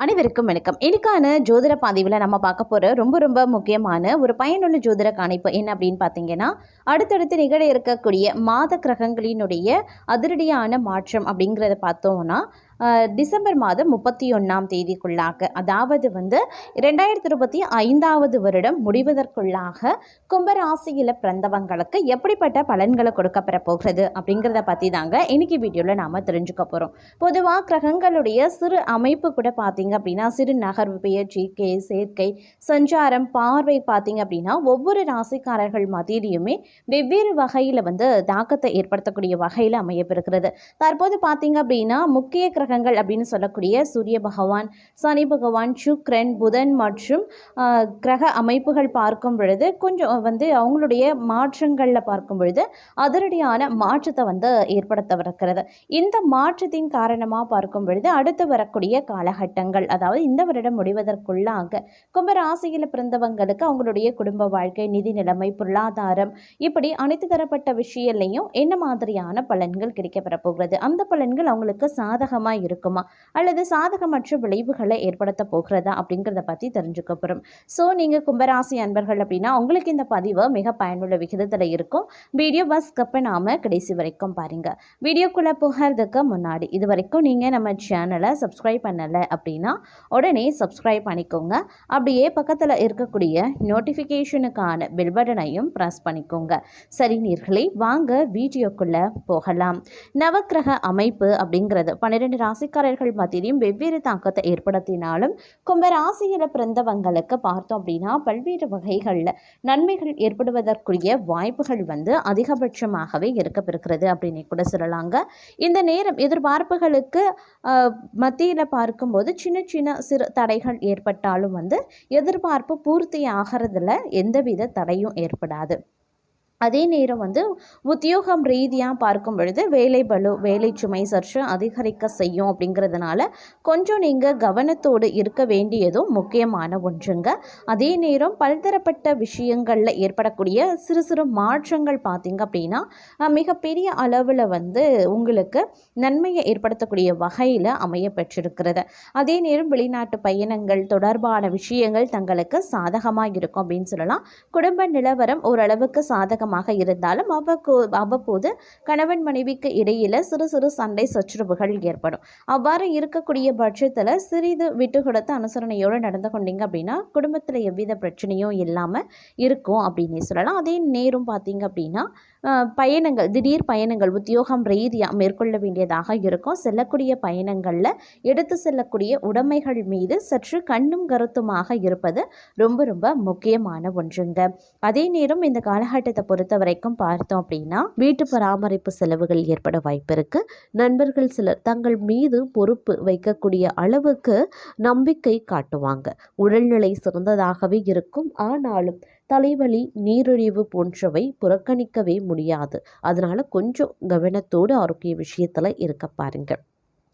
அனைவருக்கும் வணக்கம். இன்னைக்கான ஜோதிட பாதிவில் நம்ம பார்க்க போகிற ரொம்ப ரொம்ப முக்கியமான ஒரு பயனுள்ள ஜோதிட கணிப்பு என்ன அப்படின்னு பார்த்தீங்கன்னா அடுத்தடுத்து நிகழ இருக்கக்கூடிய மாத கிரகங்களினுடைய அதிரடியான மாற்றம் அப்படிங்கிறத பார்த்தோம்னா டிசம்பர் மாதம் முப்பத்தி ஒன்றாம் தேதிக்குள்ளாக அதாவது வந்து ரெண்டாயிரத்தி இருபத்தி ஐந்தாவது வருடம் முடிவதற்குள்ளாக கும்பராசியில் பிறந்தவங்களுக்கு எப்படிப்பட்ட பலன்களை கொடுக்கப்பெற போகிறது அப்படிங்கிறத பற்றி தாங்க இன்னைக்கு வீடியோவில் நாம் தெரிஞ்சுக்க போகிறோம் பொதுவாக கிரகங்களுடைய சிறு அமைப்பு கூட பார்த்தீங்க அப்படின்னா சிறு நகர்வு பெயர்ச்சி கே சேர்க்கை சஞ்சாரம் பார்வை பார்த்தீங்க அப்படின்னா ஒவ்வொரு ராசிக்காரர்கள் மத்தியிலையுமே வெவ்வேறு வகையில் வந்து தாக்கத்தை ஏற்படுத்தக்கூடிய வகையில் அமையப்பெறுகிறது தற்போது பார்த்தீங்க அப்படின்னா முக்கிய கிரக கிரகங்கள் அப்படின்னு சொல்லக்கூடிய சூரிய பகவான் சனி பகவான் சுக்ரன் புதன் மற்றும் கிரக அமைப்புகள் பார்க்கும் பொழுது கொஞ்சம் வந்து அவங்களுடைய மாற்றங்களில் பார்க்கும் பொழுது அதிரடியான மாற்றத்தை வந்து ஏற்படுத்தவிருக்கிறது. இந்த மாற்றத்தின் காரணமாக பார்க்கும் பொழுது அடுத்து வரக்கூடிய காலகட்டங்கள் அதாவது இந்த வருடம் முடிவதற்குள்ளாக கும்பராசியில் பிறந்தவங்களுக்கு அவங்களுடைய குடும்ப வாழ்க்கை நிதி நிலைமை பொருளாதாரம் இப்படி அனைத்து தரப்பட்ட விஷயங்களையும் என்ன மாதிரியான பலன்கள் கிடைக்கப்பெற போகிறது? அந்த பலன்கள் அவங்களுக்கு சாதகமாக இருக்குமா? அல்லது சாதகமற்ற விளைவுகளை ஏற்படுத்த போகிறதா? அப்படிங்கிறத பற்றி தெரிஞ்சுக்க போகிறோம் ஸோ நீங்கள் கும்பராசி அன்பர்கள் அப்படின்னா உங்களுக்கு இந்த பதிவு மிக பயனுள்ள விகிதத்தில் இருக்கும். வீடியோ பஸ் கப்பை நாம கடைசி வரைக்கும் பாருங்கள் வீடியோக்குள்ளே போகிறதுக்கு முன்னாடி இது வரைக்கும் நீங்கள் நம்ம சேனலை சப்ஸ்கிரைப் பண்ணலை அப்படின்னா உடனே சப்ஸ்கிரைப் பண்ணிக்கோங்க. அப்படியே பக்கத்தில் இருக்கக்கூடிய நோட்டிஃபிகேஷனுக்கான பெல் பட்டனையும் ப்ரெஸ் பண்ணிக்கோங்க. சரி நீர்களே வாங்க வீடியோக்குள்ளே போகலாம். நவக்கிரக அமைப்பு அப்படிங்கிறது பன்னிரெண்டு ராசிக்காரர்கள் மத்தியிலும் வெவ்வேறு தாக்கத்தை ஏற்படுத்தினாலும் கும்ப ராசியில் பிறந்தவங்களுக்கு பார்த்தோம் அப்படின்னா பல்வேறு வகைகளில் நன்மைகள் ஏற்படுவதற்குரிய வாய்ப்புகள் வந்து அதிகபட்சமாகவே இருக்கப்பெறுகிறது அப்படின்னு கூட சொல்லலாங்க. இந்த நேரம் எதிர்பார்ப்புகளுக்கு மத்தியில் பார்க்கும்போது சின்ன சின்ன சிறு தடைகள் ஏற்பட்டாலும் வந்து எதிர்பார்ப்பு பூர்த்தி ஆகிறதுல எந்தவித தடையும் ஏற்படாது. அதே நேரம் வந்து உத்தியோகம் ரீதியாக பார்க்கும் பொழுது வேலை பளு வேலை சுமை சற்று அதிகரிக்க செய்யும் அப்படிங்கிறதுனால கொஞ்சம் நீங்கள் கவனத்தோடு இருக்க வேண்டியதும் முக்கியமான ஒன்றுங்க. அதே நேரம் பல்தரப்பட்ட விஷயங்களில் ஏற்படக்கூடிய சிறு சிறு மாற்றங்கள் பார்த்தீங்க அப்படின்னா மிகப்பெரிய அளவில் வந்து உங்களுக்கு நன்மையை ஏற்படுத்தக்கூடிய வகையில் அமைய பெற்றிருக்கிறது. அதே நேரம் வெளிநாட்டு பயணங்கள் தொடர்பான விஷயங்கள் தங்களுக்கு சாதகமாக இருக்கும் அப்படின்னு சொல்லலாம். குடும்ப நிலவரம் ஓரளவுக்கு சாதகமாக இருந்தாலும் அவ்வப்போ அவ்வப்போது கணவன் மனைவிக்கு இடையில சிறு சிறு சண்டை சச்சுரவுகள் ஏற்படும். அவ்வாறு இருக்கக்கூடிய பட்சத்தில் சிறிது விட்டு கொடுத்து அனுசரணையோடு நடந்து கொண்டீங்க அப்படின்னா குடும்பத்தில் எவ்வித பிரச்சனையும் இல்லாமல் இருக்கும் அப்படின்னு சொல்லலாம். அதே நேரம் பார்த்தீங்க அப்படின்னா பயணங்கள் திடீர் பயணங்கள் உத்தியோகம் ரீதியாக மேற்கொள்ள வேண்டியதாக இருக்கும். செல்லக்கூடிய பயணங்களில் எடுத்து செல்லக்கூடிய உடைமைகள் மீது சற்று கண்ணும் கருத்துமாக இருப்பது ரொம்ப ரொம்ப முக்கியமான ஒன்றுங்க. அதே நேரம் இந்த காலகட்டத்தை பொறுத்த பொறுத்த வரைக்கும் பார்த்தோம் அப்படின்னா வீட்டு பராமரிப்பு செலவுகள் ஏற்பட வாய்ப்பு இருக்கு. நண்பர்கள் சிலர் தங்கள் மீது பொறுப்பு வைக்கக்கூடிய அளவுக்கு நம்பிக்கை காட்டுவாங்க. உடல்நிலை சிறந்ததாகவே இருக்கும். ஆனாலும் தலைவலி நீரிழிவு போன்றவை புறக்கணிக்கவே முடியாது. அதனால கொஞ்சம் கவனத்தோடு ஆரோக்கிய விஷயத்துல இருக்க பாருங்கள்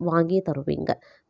வாங்கி தருவீங்க.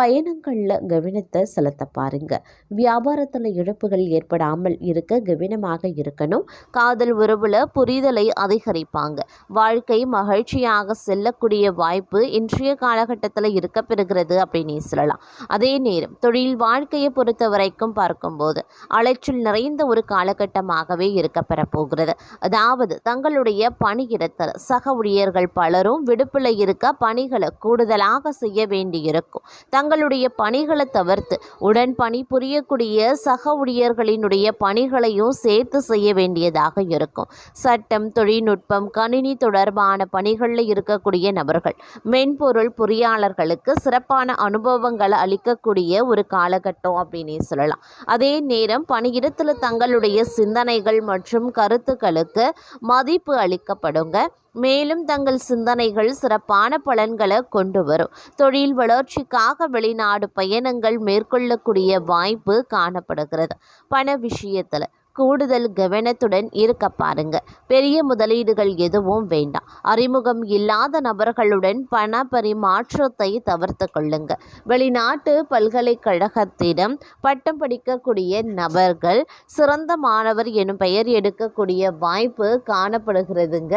பயணங்களில் கவனத்தை செலுத்த பாருங்க. வியாபாரத்தில் இழப்புகள் ஏற்படாமல் இருக்க கவனமாக இருக்கணும். காதல் உறவுல புரிதலை அதிகரிப்பாங்க. வாழ்க்கை மகிழ்ச்சியாக செல்லக்கூடிய வாய்ப்பு இன்றைய காலகட்டத்தில் இருக்க பெறுகிறது அப்படின்னு சொல்லலாம். அதே நேரம் தொழில் வாழ்க்கையை பொறுத்த வரைக்கும் பார்க்கும்போது அலைச்சல் நிறைந்த ஒரு காலகட்டமாகவே இருக்க பெறப்போகிறது. அதாவது தங்களுடைய பணியிடத்தில் சக ஊழியர்கள் பலரும் விடுப்பில் இருக்க பணிகளை கூடுதலாக செய்ய வேண்டியிருக்கும். தங்களுடைய பணிகளை தவிர்த்து உடன் பணிபுரியக்கூடிய சக ஊழியர்களினுடைய பணிகளையும் சேர்த்து செய்ய வேண்டியதாக இருக்கும். சட்டம் தொழில்நுட்பம் கணினி தொடர்பான பணிகளில் இருக்கக்கூடிய நபர்கள் மென்பொருள் பொறியாளர்களுக்கு சிறப்பான அனுபவங்களை அளிக்கக்கூடிய ஒரு காலகட்டம் அப்படின்னே சொல்லலாம். அதே நேரம் பணியிடத்தில் தங்களுடைய சிந்தனைகள் மற்றும் கருத்துக்களுக்கு மதிப்பு அளிக்கப்படுங்க. மேலும் தங்கள் சிந்தனைகள் சிறப்பான பலன்களை கொண்டு வரும். தொழில் வளர்ச்சிக்காக வெளிநாடு பயணங்கள் மேற்கொள்ளக்கூடிய வாய்ப்பு காணப்படுகிறது. பண விஷயத்தில் கூடுதல் கவனத்துடன் இருக்க பாருங்க. பெரிய முதலீடுகள் எதுவும் வேண்டாம். அறிமுகம் இல்லாத நபர்களுடன் பண பரிமாற்றத்தை தவிர்த்து கொள்ளுங்க. வெளிநாட்டு பல்கலைக்கழகத்திடம் பட்டம் படிக்கக்கூடிய நபர்கள் சிறந்த மாணவர் எனும் பெயர் எடுக்கக்கூடிய வாய்ப்பு காணப்படுகிறதுங்க.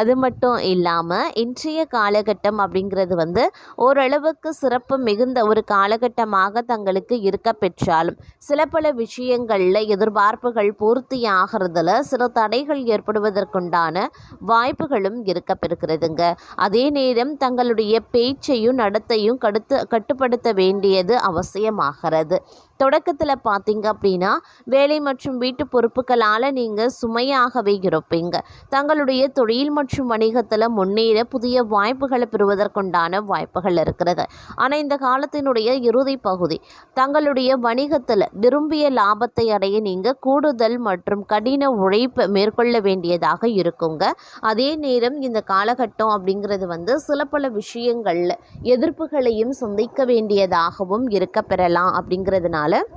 அது மட்டும் இல்லாமல் இன்றைய காலகட்டம் அப்படிங்கிறது வந்து ஓரளவுக்கு சிறப்பு மிகுந்த ஒரு காலகட்டமாக தங்களுக்கு இருக்க பெற்றாலும் சில பல விஷயங்களில் எதிர்பார்ப்புகள் பூர்த்தி ஆகிறதுல சில தடைகள் ஏற்படுவதற்குண்டான வாய்ப்புகளும் இருக்க பெறுகிறதுங்க அதே நேரம் தங்களுடைய பேச்சையும் நடத்தையும் கடுத்து கட்டுப்படுத்த வேண்டியது அவசியமாகிறது. தொடக்கத்தில் பார்த்தீங்க அப்படின்னா வேலை மற்றும் வீட்டு பொறுப்புகளால் நீங்கள் சுமையாகவே இருப்பீங்க தங்களுடைய தொழில் மற்றும் வணிகத்தில் முன்னேற புதிய வாய்ப்புகளை பெறுவதற்குண்டான வாய்ப்புகள் இருக்கிறது. ஆனால் இந்த காலத்தினுடைய இறுதி பகுதி தங்களுடைய வணிகத்தில் விரும்பிய லாபத்தை அடைய நீங்கள் கூடுதல் மற்றும் கடின உழைப்பு மேற்கொள்ள வேண்டியதாக இருக்குங்க. அதே நேரம் இந்த காலகட்டம் அப்படிங்கிறது வந்து சில பல விஷயங்களில் எதிர்ப்புகளையும் சந்திக்க வேண்டியதாகவும் இருக்க பெறலாம் அப்படிங்கிறதுனால அதனால்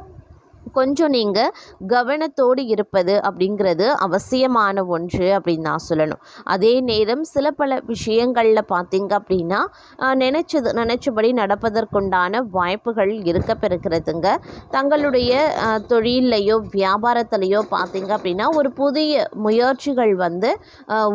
கொஞ்சம் நீங்கள் கவனத்தோடு இருப்பது அப்படிங்கிறது அவசியமான ஒன்று அப்படின்னு நான் சொல்லணும். அதே நேரம் சில பல விஷயங்களில் பார்த்தீங்க அப்படின்னா நினச்சது நினச்சபடி நடப்பதற்குண்டான வாய்ப்புகள் இருக்க பெறுகிறதுங்க. தங்களுடைய தொழிலையோ தொழில்லையோ வியாபாரத்திலையோ பார்த்தீங்க அப்படின்னா ஒரு புதிய முயற்சிகள் வந்து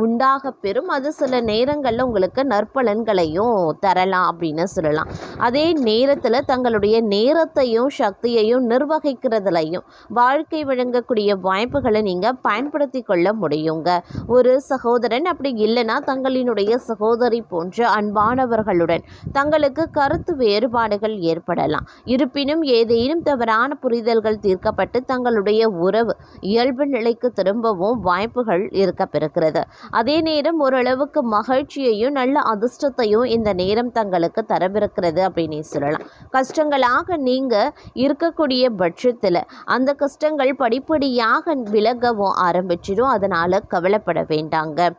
உண்டாக பெறும். அது சில நேரங்களில் உங்களுக்கு நற்பலன்களையும் தரலாம் அப்படின்னு சொல்லலாம். அதே நேரத்தில் தங்களுடைய நேரத்தையும் சக்தியையும் நிர்வகிக்கிறது நிர்வகிக்கிறதுலையும் வாழ்க்கை வழங்கக்கூடிய வாய்ப்புகளை நீங்கள் பயன்படுத்தி கொள்ள முடியுங்க. ஒரு சகோதரன் அப்படி இல்லைன்னா தங்களினுடைய சகோதரி போன்ற அன்பானவர்களுடன் தங்களுக்கு கருத்து வேறுபாடுகள் ஏற்படலாம். இருப்பினும் ஏதேனும் தவறான புரிதல்கள் தீர்க்கப்பட்டு தங்களுடைய உறவு இயல்பு நிலைக்கு திரும்பவும் வாய்ப்புகள் இருக்க பெறுகிறது அதே நேரம் ஓரளவுக்கு மகிழ்ச்சியையும் நல்ல அதிர்ஷ்டத்தையும் இந்த நேரம் தங்களுக்கு தரவிருக்கிறது அப்படின்னு சொல்லலாம். கஷ்டங்களாக நீங்கள் இருக்கக்கூடிய பட்சத்தில் அந்த கஷ்டங்கள் படிப்படியாக விலகவும் ஆரம்பிச்சிடும். அதனால் கவலைப்பட வேண்டாங்க.